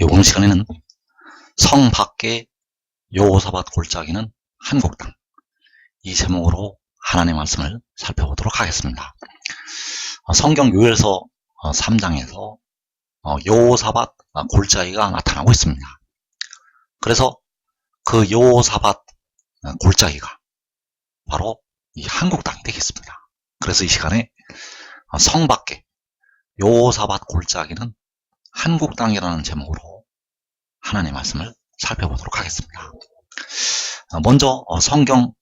이번 시간에는 성 밖에 요사밭 골짜기는 한국 땅 이 제목으로 하나님의 말씀을 살펴보도록 하겠습니다. 어, 성경 요엘서 3장에서 요사밭 골짜기가 나타나고 있습니다. 그래서 그 요사밭 골짜기가 바로 이 한국 땅이 되겠습니다. 그래서 이 시간에 어, 성 밖에 요사밭 골짜기는 한국 땅이라는 제목으로 하나님의 말씀을 살펴보도록 하겠습니다. 어, 먼저 어, 성경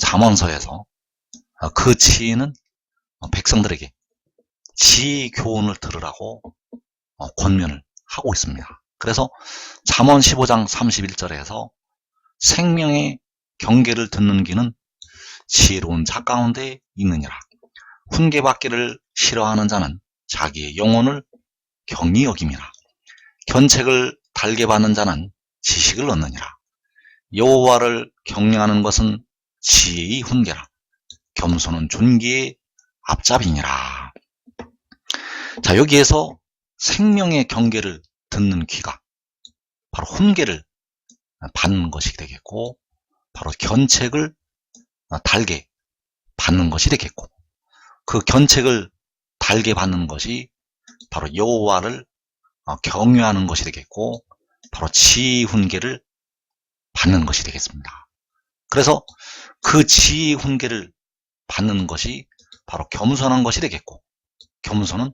잠언서에서 그 지인은 백성들에게 지 교훈을 들으라고 권면을 하고 있습니다. 그래서 잠언 15장 31절에서 생명의 경계를 듣는 기는 지혜로운 자 가운데 있느니라. 훈계받기를 싫어하는 자는 자기의 영혼을 경히 여김이라. 견책을 달게 받는 자는 지식을 얻느니라. 여호와를 경외하는 것은 지혜의 훈계라. 겸손은 존귀의 앞잡이니라. 자 여기에서 생명의 경계를 듣는 귀가 바로 훈계를 받는 것이 되겠고 바로 견책을 달게 받는 것이 되겠고 그 견책을 달게 받는 것이 바로 여호와를 어, 경외하는 것이 되겠고 바로 지훈계를 받는 것이 되겠습니다. 그래서 그 지훈계를 받는 것이 바로 겸손한 것이 되겠고 겸손은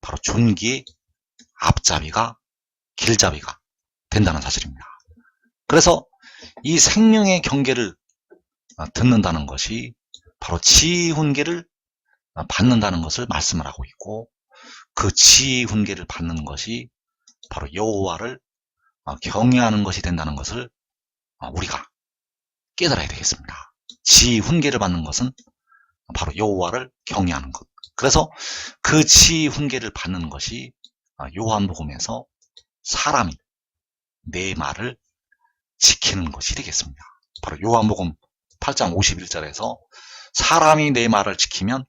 바로 존귀의 앞잡이가 길잡이가 된다는 사실입니다. 그래서 이 생명의 경계를 어, 듣는다는 것이 바로 지훈계를 어, 받는다는 것을 말씀을 하고 있고 그 지훈계를 받는 것이 바로 여호와를 어, 경외하는 것이 된다는 것을 우리가 깨달아야 되겠습니다. 지훈계를 받는 것은 바로 여호와를 경외하는 것. 그래서 그 지훈계를 받는 것이 요한복음에서 사람이 내 말을 지키는 것이 되겠습니다. 바로 요한복음 8장 51절에서 사람이 내 말을 지키면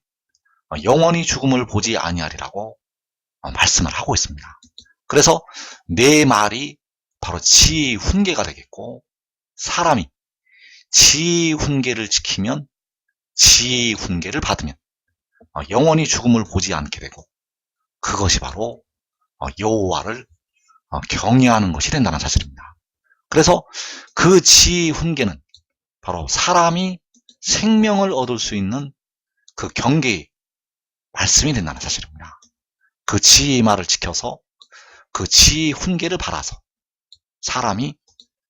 영원히 죽음을 보지 아니하리라고 말씀을 하고 있습니다. 그래서 내 말이 바로 지훈계가 되겠고 사람이 지훈계를 지키면 지훈계를 받으면 영원히 죽음을 보지 않게 되고 그것이 바로 여호와를 경외하는 것이 된다는 사실입니다. 그래서 그 지훈계는 바로 사람이 생명을 얻을 수 있는 그 경계의 말씀이 된다는 사실입니다. 그 지혜의 말을 지켜서 그 지혜의 훈계를 받아서 사람이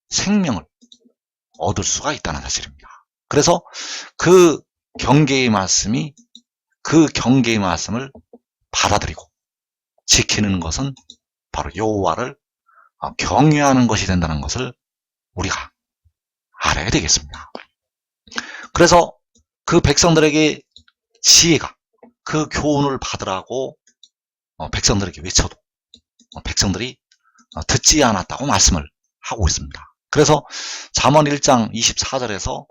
생명을 얻을 수가 있다는 사실입니다. 그래서 그 경계의 말씀이 그 경계의 말씀을 받아들이고 지키는 것은 바로 여호와를 경외하는 것이 된다는 것을 우리가 알아야 되겠습니다. 그래서 그 백성들에게 지혜가 그 교훈을 받으라고 어, 백성들에게 외쳐도 어, 백성들이 어, 듣지 않았다고 말씀을 하고 있습니다. 그래서 잠언 1장 24절에서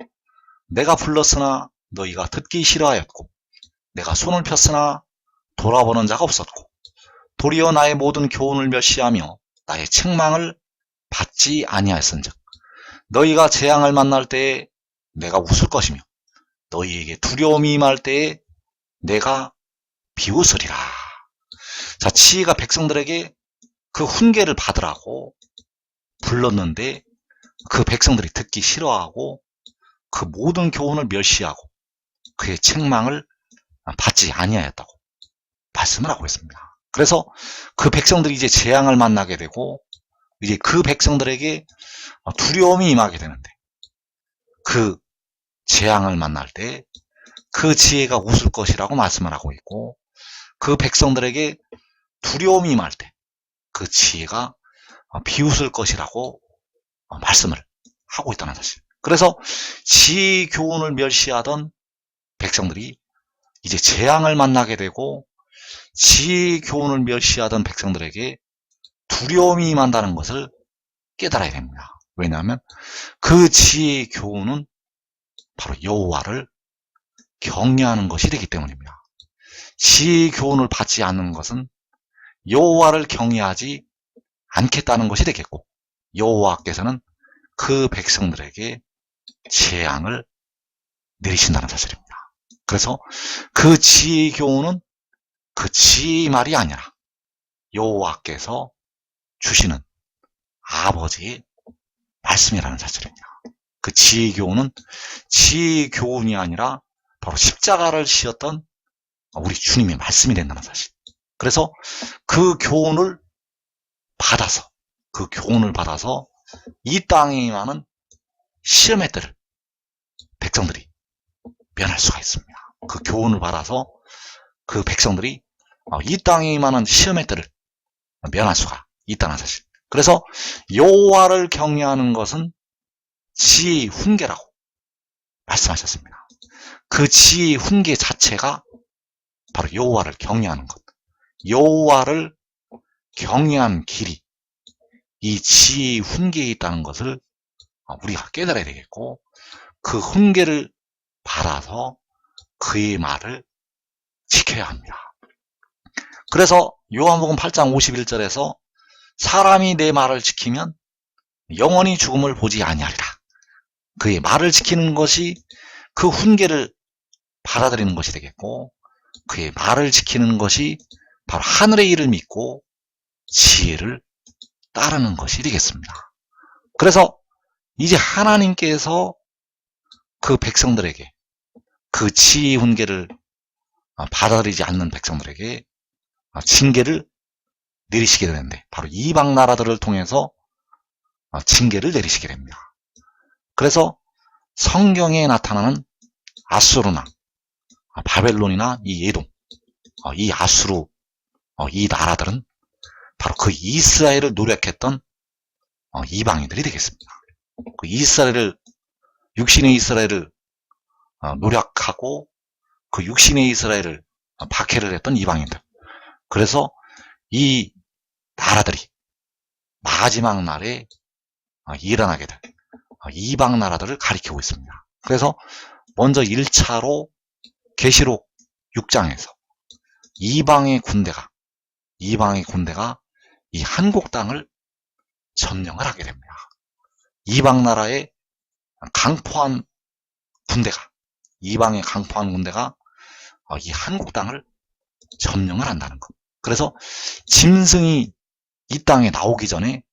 내가 불렀으나 너희가 듣기 싫어하였고 내가 손을 폈으나 돌아보는 자가 없었고 도리어 나의 모든 교훈을 멸시하며 나의 책망을 받지 아니하였은즉 너희가 재앙을 만날 때에 내가 웃을 것이며 너희에게 두려움이 임할 때에 내가 비웃으리라. 자, 지혜가 백성들에게 그 훈계를 받으라고 불렀는데 그 백성들이 듣기 싫어하고 그 모든 교훈을 멸시하고 그의 책망을 받지 아니하였다고 말씀을 하고 있습니다. 그래서 그 백성들이 이제 재앙을 만나게 되고 이제 그 백성들에게 두려움이 임하게 되는데 그 재앙을 만날 때 그 지혜가 웃을 것이라고 말씀을 하고 있고 그 백성들에게 두려움이 임할 때그 지혜가 비웃을 것이라고 말씀을 하고 있다는 사실. 그래서 지혜 교훈을 멸시하던 백성들이 이제 재앙을 만나게 되고 지혜 교훈을 멸시하던 백성들에게 두려움이 임한다는 것을 깨달아야 됩니다. 왜냐하면 그 지혜의 교훈은 바로 여호와를 경외하는 것이 되기 때문입니다. 지혜의 교훈을 받지 않는 것은 여호와를 경외하지 않겠다는 것이 되겠고 여호와께서는 그 백성들에게 재앙을 내리신다는 사실입니다. 그래서 그 지혜의 교훈은 그 지혜의 말이 아니라 여호와께서 주시는 아버지의 말씀이라는 사실입니다. 그 지혜의 교훈은 지혜의 교훈이 아니라 바로 십자가를 지었던 우리 주님의 말씀이 된다는 사실. 그래서 그 교훈을 받아서 그 교훈을 받아서 이 땅에 임하는 시험의 때를 백성들이 면할 수가 있습니다. 그 교훈을 받아서 그 백성들이 어, 이 땅에 임하는 시험의 때를 면할 수가 있다는 사실. 그래서 여호와를 경외하는 것은 지혜의 훈계라고 말씀하셨습니다. 그 지혜의 훈계 자체가 바로 여호와를 경외하는 것. 여호와를 경외한 길이 이 지혜의 훈계에 있다는 것을 우리가 깨달아야 되겠고 그 훈계를 받아서 그의 말을 지켜야 합니다. 그래서 요한복음 8장 51절에서 사람이 내 말을 지키면 영원히 죽음을 보지 아니하리라. 그의 말을 지키는 것이 그 훈계를 받아들이는 것이 되겠고 그의 말을 지키는 것이 바로 하늘의 일을 믿고 지혜를 따르는 것이 되겠습니다. 그래서 이제 하나님께서 그 백성들에게 그 지혜 훈계를 받아들이지 않는 백성들에게 징계를 내리시게 되는데 바로 이방 나라들을 통해서 징계를 내리시게 됩니다. 그래서 성경에 나타나는 아수르나 바벨론이나 이 예동 이 아수르 이 나라들은 바로 그 이스라엘을 노력했던 이방인들이 되겠습니다. 그 이스라엘을 육신의 이스라엘을 노력하고 그 육신의 이스라엘을 박해를 했던 이방인들. 그래서 이 나라들이 마지막 날에 일어나게 될 이방 나라들을 가리키고 있습니다. 그래서 먼저 1차로 계시록 6장에서 이방의 군대가 이방의 군대가 이 한국 땅을 점령을 하게 됩니다. 이방 나라의 강포한 군대가 이방의 강포한 군대가 이 한국 땅을 점령을 한다는 것. 그래서 짐승이 이 땅에 나오기 전에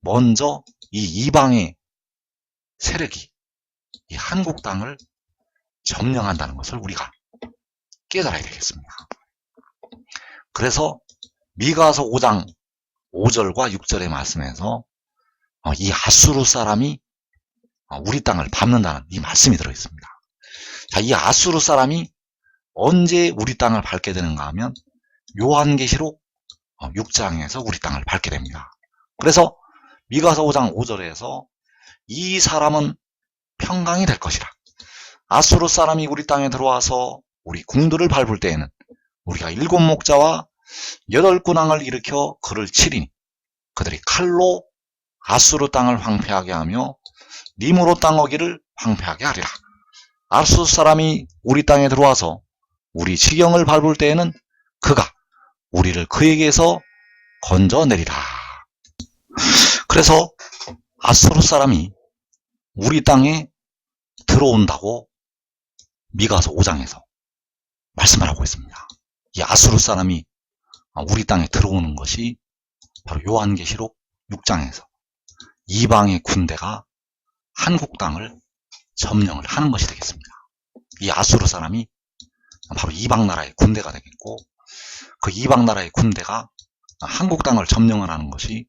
먼저 이 이방의 세력이 이 한국 땅을 점령한다는 것을 우리가 깨달아야 되겠습니다. 그래서 미가서 5장 5절과 6절의 말씀에서 어, 이 아수르 사람이 어, 우리 땅을 밟는다는 이 말씀이 들어 있습니다. 자, 이 아수르 사람이 언제 우리 땅을 밟게 되는가 하면 요한계시록 6장에서 어, 우리 땅을 밟게 됩니다. 그래서 미가서 5장 5절에서 이 사람은 평강이 될 것이라. 아수르 사람이 우리 땅에 들어와서 우리 궁들을 밟을 때에는 우리가 일곱 목자와 여덟 군왕을 일으켜 그를 치리니 그들이 칼로 아수르 땅을 황폐하게 하며 니무로 땅 어기를 황폐하게 하리라. 아수르 사람이 우리 땅에 들어와서 우리 지경을 밟을 때에는 그가 우리를 그에게서 건져내리라. 그래서 아수르 사람이 우리 땅에 들어온다고 미가서 5장에서 말씀을 하고 있습니다. 이 아수르 사람이 우리 땅에 들어오는 것이 바로 요한계시록 6장에서 이방의 군대가 한국 땅을 점령을 하는 것이 되겠습니다. 이 아수르 사람이 바로 이방 나라의 군대가 되겠고 그 이방 나라의 군대가 한국 땅을 점령을 하는 것이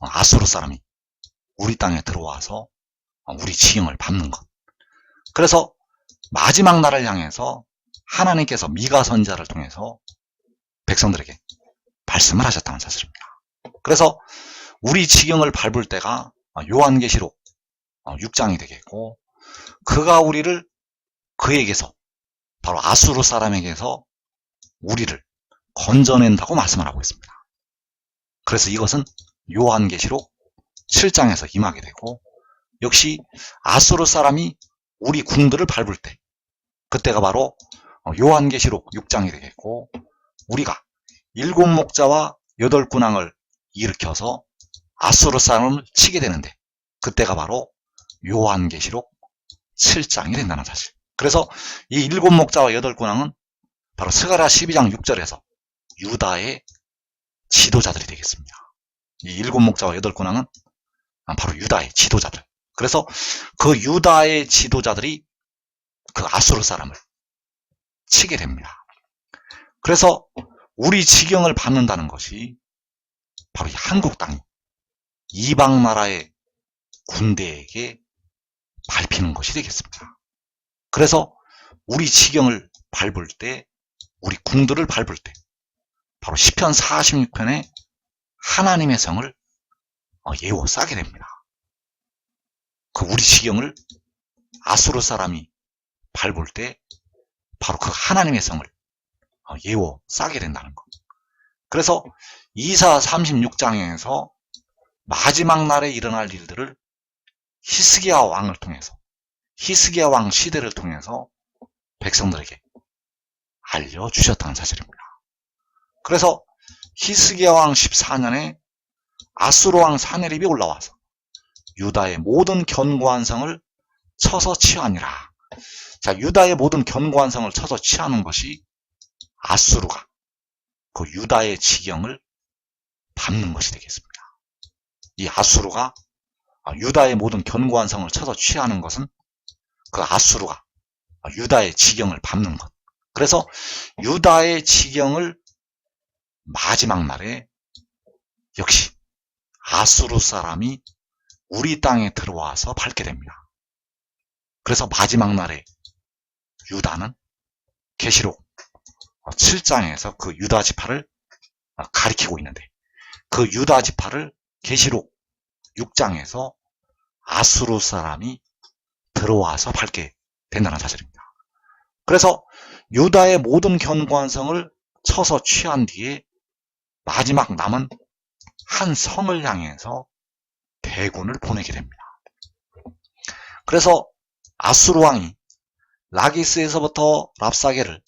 아수르 사람이 우리 땅에 들어와서 우리 지형을 밟는 것. 그래서 마지막 날을 향해서 하나님께서 미가 선자를 통해서 백성들에게 말씀을 하셨다는 사실입니다. 그래서 우리 지경을 밟을 때가 요한계시록 6장이 되겠고 그가 우리를 그에게서 바로 아수르 사람에게서 우리를 건져낸다고 말씀을 하고 있습니다. 그래서 이것은 요한계시록 7장에서 임하게 되고 역시 아수르 사람이 우리 궁들을 밟을 때 그때가 바로 요한계시록 6장이 되겠고 우리가 일곱 목자와 여덟 군왕을 일으켜서 아수르 사람을 치게 되는데 그때가 바로 요한계시록 7장이 된다는 사실. 그래서 이 일곱 목자와 여덟 군왕은 바로 스가랴 12장 6절에서 유다의 지도자들이 되겠습니다. 이 일곱 목자와 여덟 군왕은 바로 유다의 지도자들. 그래서 그 유다의 지도자들이 그 아수르 사람을 치게 됩니다. 그래서 우리 지경을 받는다는 것이 바로 이 한국 땅이 이방 나라의 군대에게 밟히는 것이 되겠습니다. 그래서 우리 지경을 밟을 때, 우리 궁들을 밟을 때, 바로 시편 46편에 하나님의 성을 어, 예워 싸게 됩니다. 그 우리 지경을 아수르 사람이 밟을 때 바로 그 하나님의 성을 어, 예워 싸게 된다는 것. 그래서 이사 36장에서 마지막 날에 일어날 일들을 히스기야 왕을 통해서 히스기야 왕 시대를 통해서 백성들에게 알려주셨다는 사실입니다. 그래서 히스기야 왕 14년에 아수르 왕 사네립이 올라와서 유다의 모든 견고한 성을 쳐서 취하니라. 자, 유다의 모든 견고한 성을 쳐서 취하는 것이 아수르가 그 유다의 지경을 밟는 것이 되겠습니다. 이 아수르가 유다의 모든 견고한 성을 쳐서 취하는 것은 그 아수르가 유다의 지경을 밟는 것. 그래서 유다의 지경을 마지막 날에 역시 아수르 사람이 우리 땅에 들어와서 밟게 됩니다. 그래서 마지막 날에 유다는 계시록 7장에서 그 유다 지파를 가리키고 있는데 그 유다 지파를 계시록 6장에서 아수르 사람이 들어와서 밟게 된다는 사실입니다. 그래서 유다의 모든 견고한 성을 쳐서 취한 뒤에 마지막 남은 한 성을 향해서 대군을 보내게 됩니다. 그래서 아수르 왕이 라기스에서부터 랍사게를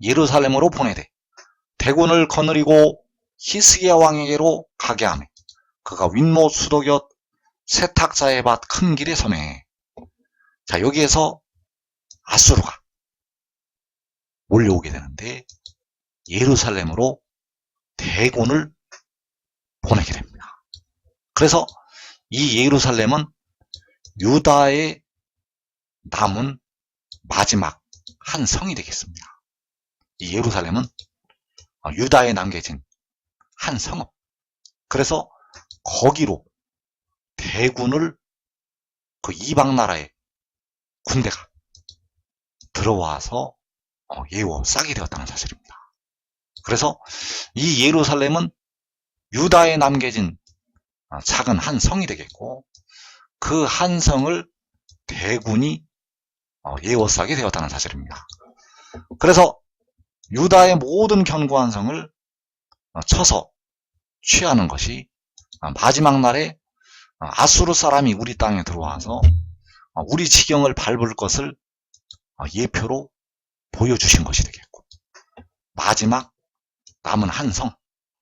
예루살렘으로 보내되 대군을 거느리고 히스기야 왕에게로 가게 하며 그가 윗모 수도 곁 세탁자의 밭 큰 길에 서매 자 여기에서 아수르가 몰려오게 되는데 예루살렘으로 대군을 보내게 됩니다. 그래서 이 예루살렘은 유다의 남은 마지막 한 성이 되겠습니다. 이 예루살렘은 유다에 남겨진 한 성읍. 그래서 거기로 대군을 그 이방 나라의 군대가 들어와서 어, 예워 싸게 되었다는 사실입니다. 그래서 이 예루살렘은 유다에 남겨진 어, 작은 한 성이 되겠고 그 한 성을 대군이 어, 예워싸게 되었다는 사실입니다. 그래서 유다의 모든 견고한 성을 쳐서 취하는 것이 마지막 날에 아수르 사람이 우리 땅에 들어와서 우리 지경을 밟을 것을 예표로 보여주신 것이 되겠고 마지막 남은 한 성,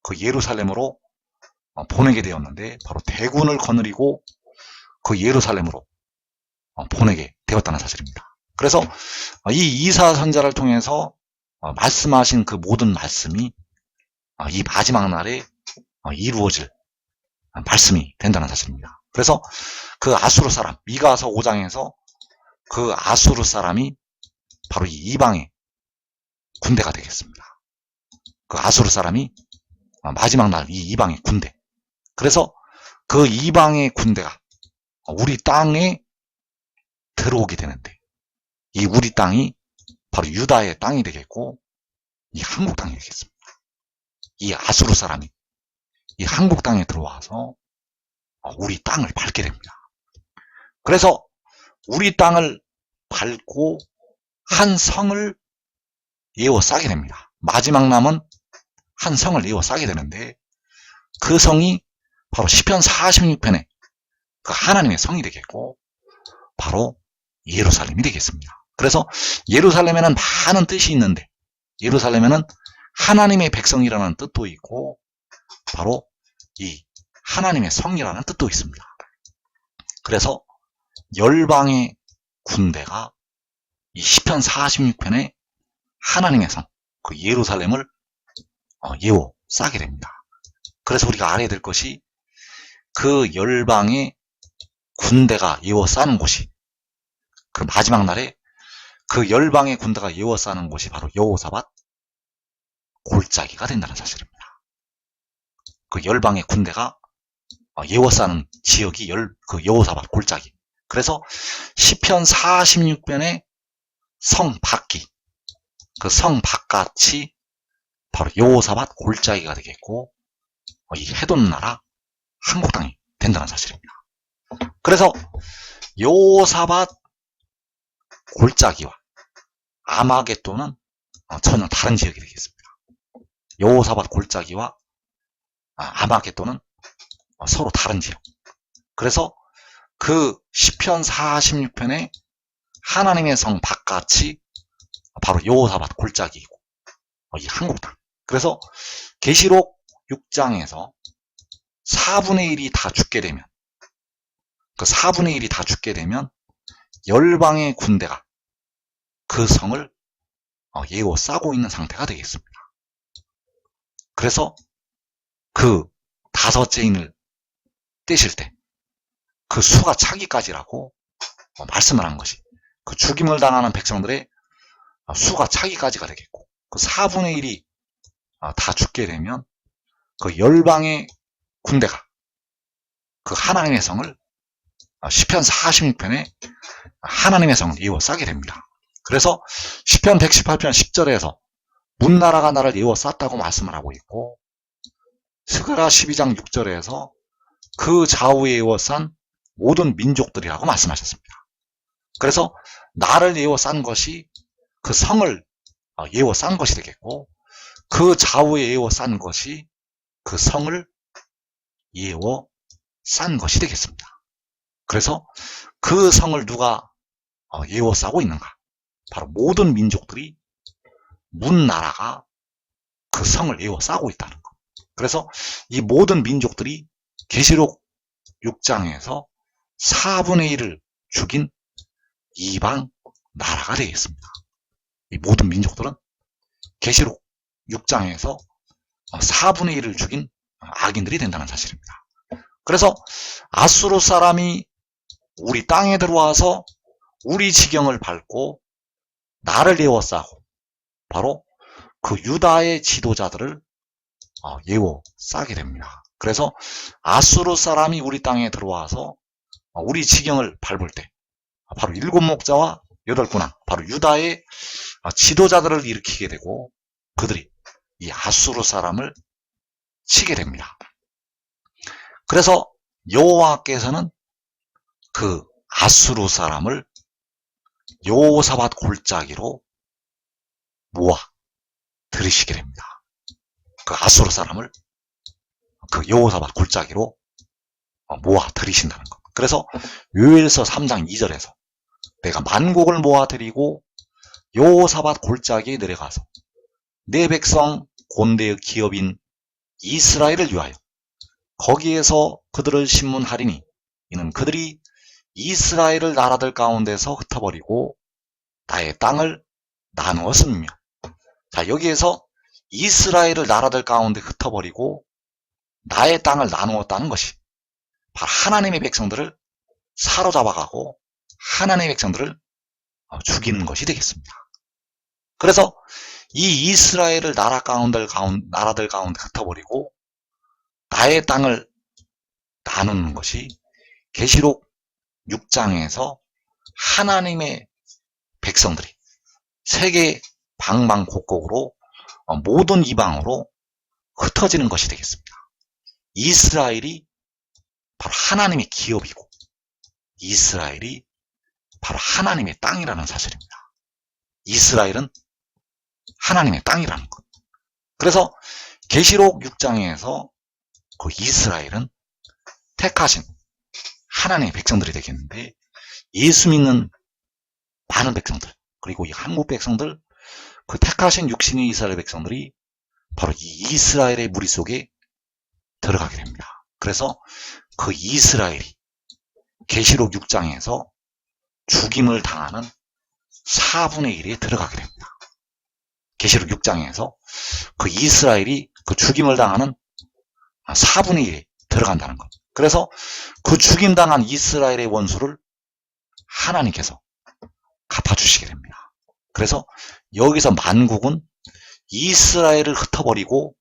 그 예루살렘으로 보내게 되었는데 바로 대군을 거느리고 그 예루살렘으로 보내게 되었다는 사실입니다. 그래서 이 이사 선자를 통해서 말씀하신 그 모든 말씀이 이 마지막 날에 이루어질 말씀이 된다는 사실입니다. 그래서 그 아수르 사람, 미가서 5장에서 그 아수르 사람이 바로 이 이방의 군대가 되겠습니다. 그 아수르 사람이 마지막 날 이 이방의 군대. 그래서 그 이방의 군대가 우리 땅에 들어오게 되는데 이 우리 땅이 바로 유다의 땅이 되겠고 이 한국 땅이 되겠습니다. 이 아수르 사람이 이 한국 땅에 들어와서 우리 땅을 밟게 됩니다. 그래서 우리 땅을 밟고 한 성을 예워 싸게 됩니다. 마지막 남은 한 성을 예워 싸게 되는데 그 성이 바로 시편 46편에 그 하나님의 성이 되겠고 바로 예루살렘이 되겠습니다. 그래서 예루살렘에는 많은 뜻이 있는데 예루살렘에는 하나님의 백성이라는 뜻도 있고 바로 이 하나님의 성이라는 뜻도 있습니다. 그래서 열방의 군대가 이 시편 46편에 하나님의 성, 그 예루살렘을 어, 예호 싸게 됩니다. 그래서 우리가 알아야 될 것이 그 열방의 군대가 예워 싸는 곳이 그 마지막 날에 그 열방의 군대가 예워 싸는 곳이 바로 여호사밧 골짜기가 된다는 사실입니다. 그 열방의 군대가 어, 예워 싸는 지역이 열, 그 여호사밧 골짜기. 그래서 시편 46편의 성 밖이 그 성 바깥이 바로 여호사밧 골짜기가 되겠고 어, 이 해돋는 나라 한국 땅이 된다는 사실입니다. 그래서 여호사밧 골짜기와 아마겟돈은 어, 전혀 다른 지역이 되겠습니다. 여호사밧 골짜기와 아, 아마겟돈은 어, 서로 다른 지역. 그래서 그 시편 46편의 하나님의 성 바깥이 바로 여호사밧 골짜기이고 어, 이 한국 땅. 그래서 계시록 6장에서 4분의 1이 다 죽게 되면 그 4분의 1이 다 죽게 되면 열방의 군대가 그 성을 어, 예고 싸고 있는 상태가 되겠습니다. 그래서 그 다섯째 인을 떼실 때 그 수가 차기까지라고 어, 말씀을 한 것이 그 죽임을 당하는 백성들의 어, 수가 차기까지가 되겠고 그 4분의 1이 다 죽게 되면 그 열방의 군대가 그 하나님의 성을 시편 46편에 하나님의 성을 이어 싸게 됩니다. 그래서 시편 118편 10절에서 문 나라가 나를 이어 쌌다고 말씀을 하고 있고 스가라 12장 6절에서 그 좌우에 이어싼 모든 민족들이라고 말씀하셨습니다. 그래서 나를 예워 싼 것이 그 성을 예워 싼 것이 되겠고 그 좌우에 예워 싼 것이 그 성을 예워 싼 것이 되겠습니다. 그래서 그 성을 누가 예워 싸고 있는가? 바로 모든 민족들이 문 나라가 그 성을 예워 싸고 있다는 것. 그래서 이 모든 민족들이 계시록 6장에서 4분의 1을 죽인 이방 나라가 되겠습니다. 이 모든 민족들은 계시록 6장에서 4분의 1을 죽인 악인들이 된다는 사실입니다. 그래서 아수르 사람이 우리 땅에 들어와서 우리 지경을 밟고 나를 예워싸고 바로 그 유다의 지도자들을 예워 싸게 됩니다. 그래서 아수르 사람이 우리 땅에 들어와서 우리 지경을 밟을 때 바로 일곱 목자와 여덟 군왕 바로 유다의 지도자들을 일으키게 되고 그들이 이 아수르 사람을 치게 됩니다. 그래서 여호와께서는 그 아수르 사람을 요사밭 골짜기로 모아 들이시게 됩니다. 그 아수르 사람을 그 여호사밭 골짜기로 모아 들이신다는 것. 그래서 요엘서 3장 2절에서 내가 만국을 모아 들이고 여호사밭 골짜기에 내려가서 내 백성 곤대의 기업인 이스라엘을 위하여 거기에서 그들을 신문하리니 이는 그들이 이스라엘을 나라들 가운데서 흩어버리고 나의 땅을 나누었음이며 자 여기에서 이스라엘을 나라들 가운데 흩어버리고 나의 땅을 나누었다는 것이 바로 하나님의 백성들을 사로잡아가고 하나님의 백성들을 어, 죽이는 것이 되겠습니다. 그래서 이 이스라엘을 나라 가운데, 나라들 가운데 흩어버리고 나의 땅을 나누는 것이 계시록 6장에서 하나님의 백성들이 세계 방방곡곡으로 어, 모든 이방으로 흩어지는 것이 되겠습니다. 이스라엘이 바로 하나님의 기업이고 이스라엘이 바로 하나님의 땅이라는 사실입니다. 이스라엘은 하나님의 땅이라는 것. 그래서 계시록 6장에서 그 이스라엘은 택하신 하나님의 백성들이 되겠는데 예수 믿는 많은 백성들 그리고 이 한국 백성들 그 택하신 육신의 이스라엘 백성들이 바로 이 이스라엘의 무리 속에 들어가게 됩니다. 그래서 그 이스라엘이 계시록 6장에서 죽임을 당하는 4분의 1에 들어가게 됩니다. 계시록 6장에서 그 이스라엘이 그 죽임을 당하는 4분의 1에 들어간다는 것. 그래서 그 죽임당한 이스라엘의 원수를 하나님께서 갚아주시게 됩니다. 그래서 여기서 만국은 이스라엘을 흩어버리고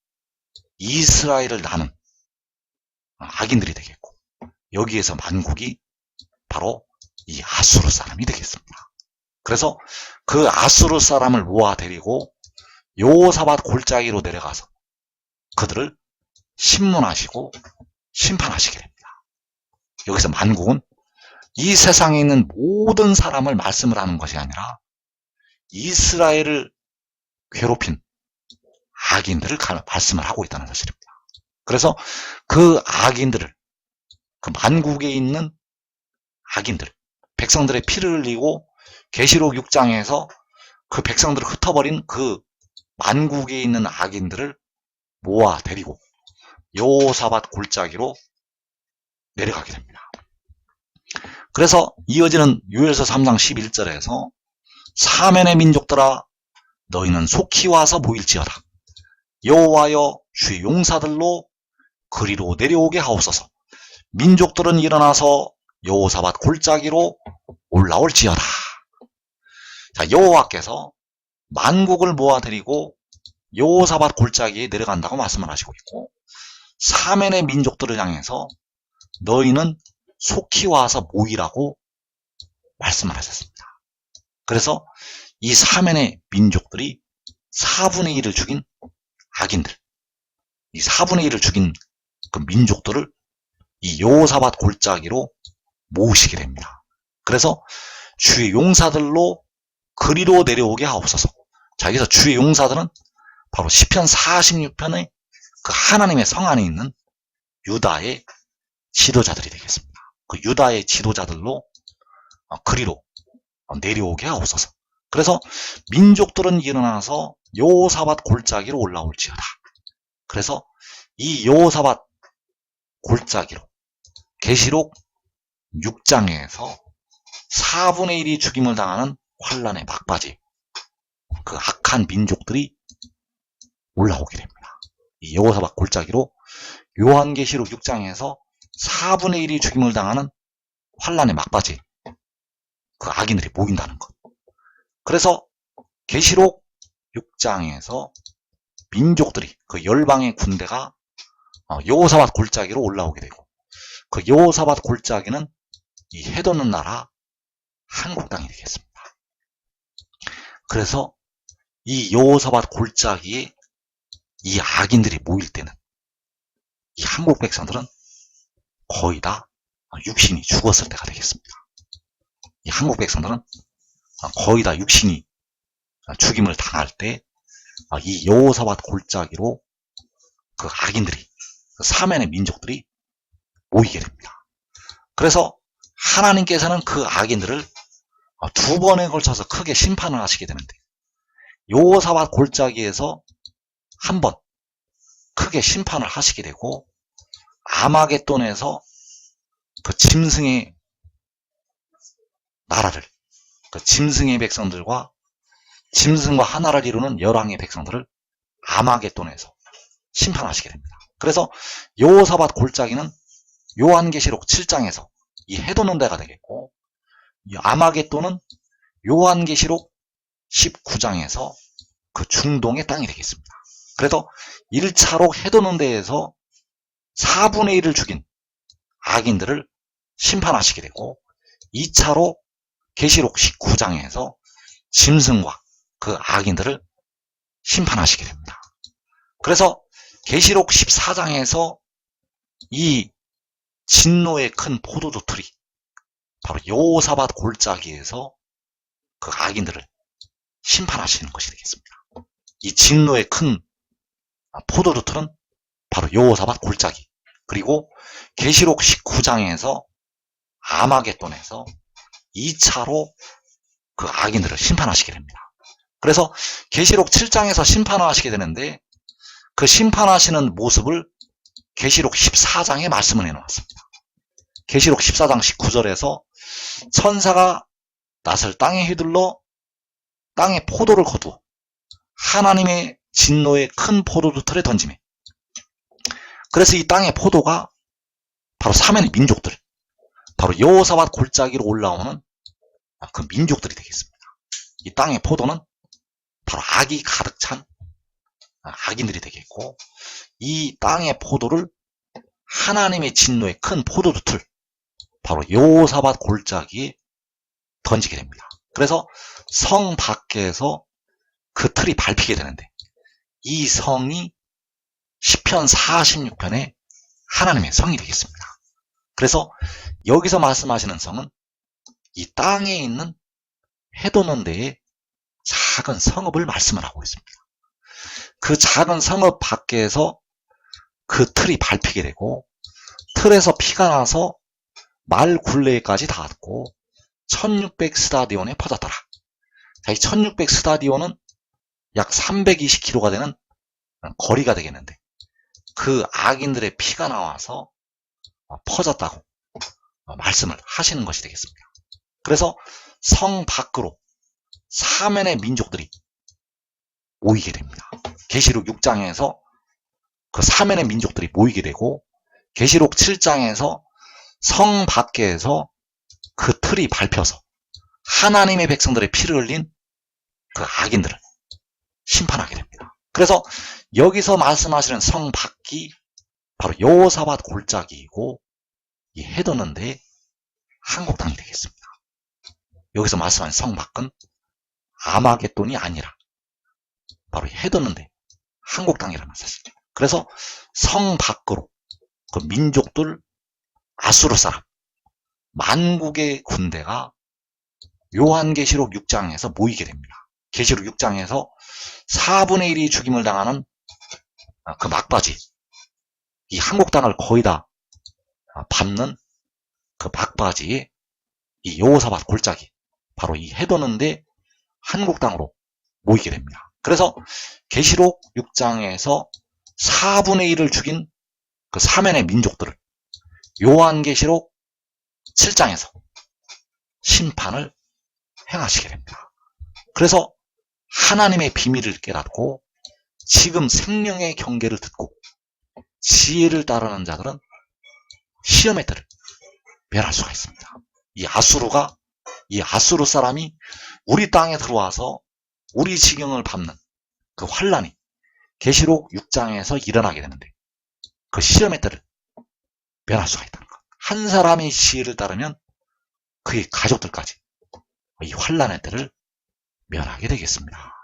이스라엘을 나는 악인들이 되겠고 여기에서 만국이 바로 이 아수르 사람이 되겠습니다. 그래서 그 아수르 사람을 모아 데리고 요사밭 골짜기로 내려가서 그들을 신문하시고 심판하시게 됩니다. 여기서 만국은 이 세상에 있는 모든 사람을 말씀을 하는 것이 아니라 이스라엘을 괴롭힌 악인들을 가- 말씀을 하고 있다는 사실입니다. 그래서 그 악인들을 그 만국에 있는 악인들 백성들의 피를 흘리고 계시록 6장에서 그 백성들을 흩어버린 그 만국에 있는 악인들을 모아 데리고 요사밭 골짜기로 내려가게 됩니다. 그래서 이어지는 유엘서 3장 11절에서 사면의 민족들아 너희는 속히 와서 모일지어다. 여호와여 주의 용사들로 그리로 내려오게 하옵소서. 민족들은 일어나서 여호사밭 골짜기로 올라올지어다. 자, 여호와께서 만국을 모아들이고 여호사밭 골짜기에 내려간다고 말씀을 하시고 있고 사면의 민족들을 향해서 너희는 속히 와서 모이라고 말씀을 하셨습니다. 그래서 이 사면의 민족들이 4분의 1을 죽인 악인들, 이 4분의 1을 죽인 그 민족들을 이 여호사밭 골짜기로 모으시게 됩니다. 그래서 주의 용사들로 그리로 내려오게 하옵소서. 자, 여기서 주의 용사들은 바로 시편 46편의 그 하나님의 성 안에 있는 유다의 지도자들이 되겠습니다. 그 유다의 지도자들로 어, 그리로 어, 내려오게 하옵소서. 그래서 민족들은 일어나서 여호사밭 골짜기로 올라올지어다. 그래서 이 여호사밭 골짜기로 계시록 6장에서 4분의 1이 죽임을 당하는 환란의 막바지 그 악한 민족들이 올라오게 됩니다. 이 여호사밭 골짜기로 요한계시록 6장에서 4분의 1이 죽임을 당하는 환란의 막바지 그 악인들이 모인다는 것. 그래서 계시록 6장에서 민족들이 그 열방의 군대가 어, 여호사밭 골짜기로 올라오게 되고 그 여호사밭 골짜기는 이 해돋는 나라 한국 땅이 되겠습니다. 그래서 이 여호사밭 골짜기에 이 악인들이 모일 때는 이 한국 백성들은 거의 다 육신이 죽었을 때가 되겠습니다. 이 한국 백성들은 거의 다 육신이 죽임을 당할 때 이 여호사밭 골짜기로 그 악인들이 그 사면의 민족들이 모이게 됩니다. 그래서 하나님께서는 그 악인들을 두 번에 걸쳐서 크게 심판을 하시게 되는데 여호사밭 골짜기에서 한 번 크게 심판을 하시게 되고 아마겟돈에서 그 짐승의 나라를 그 짐승의 백성들과 짐승과 하나를 이루는 열왕의 백성들을 아마겟돈에서 심판하시게 됩니다. 그래서 여호사밭 골짜기는 요한계시록 7장에서 이 해돋는 데가 되겠고 이 아마겟돈은 요한계시록 19장에서 그 중동의 땅이 되겠습니다. 그래서 1차로 해돋는 데에서 4분의 1을 죽인 악인들을 심판하시게 되고 2차로 계시록 19장에서 짐승과 그 악인들을 심판하시게 됩니다. 그래서 계시록 14장에서 이 진노의 큰 포도주 틀이 바로 여호사밭 골짜기에서 그 악인들을 심판하시는 것이 되겠습니다. 이 진노의 큰 포도주 틀은 바로 여호사밭 골짜기 그리고 계시록 19장에서 아마겟돈에서 2차로 그 악인들을 심판하시게 됩니다. 그래서 계시록 7장에서 심판을 하시게 되는데 그 심판하시는 모습을 계시록 14장에 말씀을 해놓았습니다. 계시록 14장 19절에서 천사가 낫을 땅에 휘둘러 땅에 포도를 거두어 하나님의 진노의 큰 포도주 틀에 던짐에 그래서 이 땅의 포도가 바로 사면의 민족들 바로 여호사밧 골짜기로 올라오는 그 민족들이 되겠습니다. 이 땅의 포도는 바로 악이 가득 찬 악인들이 되겠고 이 땅의 포도를 하나님의 진노의 큰 포도주 틀 바로 여호사밧 골짜기에 던지게 됩니다. 그래서 성 밖에서 그 틀이 밟히게 되는데 이 성이 시편 46편의 하나님의 성이 되겠습니다. 그래서 여기서 말씀하시는 성은 이 땅에 있는 해도는 데의 작은 성읍을 말씀을 하고 있습니다. 그 작은 성읍 밖에서 그 틀이 밟히게 되고 틀에서 피가 나서 말 굴레까지 닿았고 1600 스타디온에 퍼졌더라. 자, 이1600 스타디온은 약 320km가 되는 거리가 되겠는데 그 악인들의 피가 나와서 퍼졌다고 말씀을 하시는 것이 되겠습니다. 그래서 성 밖으로 사면의 민족들이 모이게 됩니다. 계시록 6장에서 그 사면의 민족들이 모이게 되고 계시록 7장에서 성 밖에서 그 틀이 밟혀서 하나님의 백성들의 피를 흘린 그 악인들을 심판하게 됩니다. 그래서 여기서 말씀하시는 성 밖이 바로 여호사밧 골짜기이고 이 해도는데 한국 땅이 되겠습니다. 여기서 말씀하신 성 밖은 아마겟돈이 아니라 바로 해도는데 한국 땅이라는 말씀입니다. 그래서 성 밖으로 그 민족들 아수르 사람 만국의 군대가 요한계시록 6장에서 모이게 됩니다. 계시록 6장에서 4분의 1이 죽임을 당하는 그 막바지 이 한국 땅을 거의 다 밟는 그 막바지에 이 여호사밧 골짜기 바로 이 해도는데 한국 땅으로 모이게 됩니다. 그래서 계시록 6장에서 4분의 1을 죽인 그 사면의 민족들을 요한계시록 7장에서 심판을 행하시게 됩니다. 그래서 하나님의 비밀을 깨닫고 지금 생명의 경계를 듣고 지혜를 따르는 자들은 시험의 때를 면할 수가 있습니다. 이 아수르가 이 아수르 사람이 우리 땅에 들어와서 우리 지경을 밟는 그 환란이 계시록 6장에서 일어나게 되는데 그 시험의 때를 면할 수가 있다는 것. 한 사람의 지혜를 따르면 그의 가족들까지 이 환란의 때를 면하게 되겠습니다.